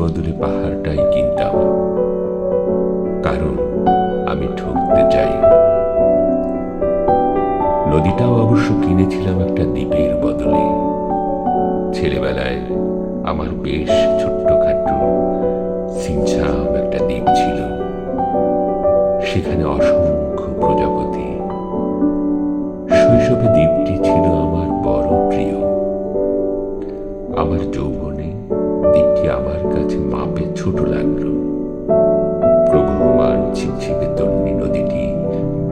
বদলে পাহাড়টাই কিনতাম। কারণ আমি ঠকতে চাই। নদীটাও অবশ্য কিনেছিলাম একটা দ্বীপের বদলে। ছেলেবেলায় আমার বেশ ছোট্টখাট্ট সিনছাম একটা দ্বীপ ছিল। সেখানে অসংখ্য মাপে ছোট লাগল। প্রবহমান ছিপছিপে তন্নি নদীটি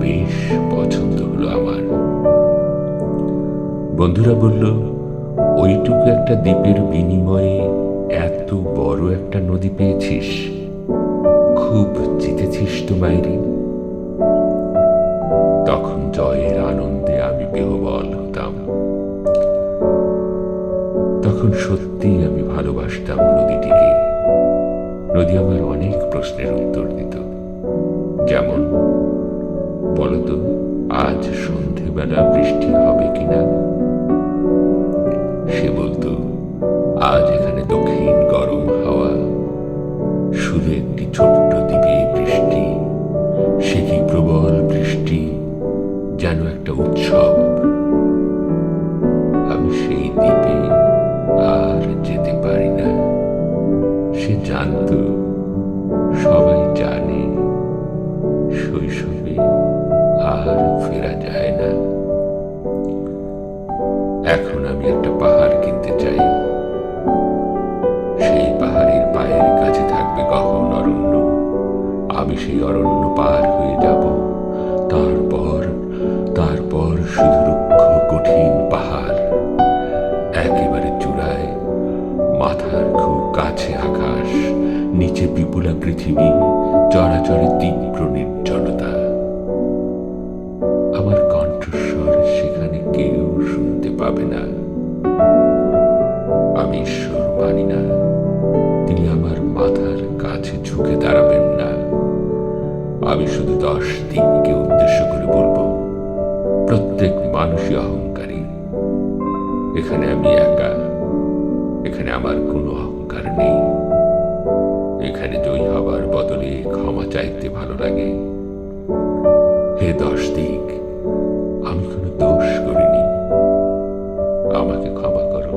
বেশ পছন্দ হলো আমার। বন্ধুরা বলল, ওইটুকু একটা দ্বীপের বিনিময়ে এত বড় একটা নদী পেয়েছিস। খুব জিতেছিস তো মাইরি। তখন জয়ের আনন্দে আমি বেহবল হতাম। তখন সত্যি আমি ভালোবাসতাম নদীটিকে। নদী আমার অনেক প্রশ্নের উত্তর দিত। যেমন, বলতো, আজ সন্ধেবেলা বৃষ্টি হবে কিনা? সে বলতো, আজ এখানে দক্ষিণ গরম হাওয়া। শুধু একটি ছোট্ট দ্বীপে বৃষ্টি। সে কি প্রবল বৃষ্টি, যেন একটা উৎসব? আমি সেই দ্বীপে সে জানত, সবাই জানে, শৈশবে আর ফেরা যায় না। এখন আমি একটা পাহাড় কিনতে চাই। সেই পাহাড়ের পায়ের কাছে থাকবে কখন অরণ্য? আমি সেই অরণ্য পার হয়ে যাব। তারপর তারপর শুধু রুক্ষ, কঠিন পাহাড়। একেবারে চূড়ায়, মাথার খুব কাছে আকাশ নিচে বিপুলা পৃথিবী চরাচরে তীব্র নির্জনতা আমার কণ্ঠস্বর সেখানে কেউ শুনতে পাবে না। আমি ঈশ্বর মানি না। তিনি আমার মাথার কাছে ঝুঁকে দাঁড়াবেন না। আমি শুধু দশ দিনকে উদ্দেশ্য করে বলব, প্রত্যেক মানুষই অহংকারী। এখানে আমি একা, এখানে আমার কোনো অহংকার নেই। যেখানে জয়ী হবার বদলে ক্ষমা চাইতে ভালো লাগে। হে দশ দিক, আমি কোনো দোষ করিনি। আমাকে ক্ষমা করো।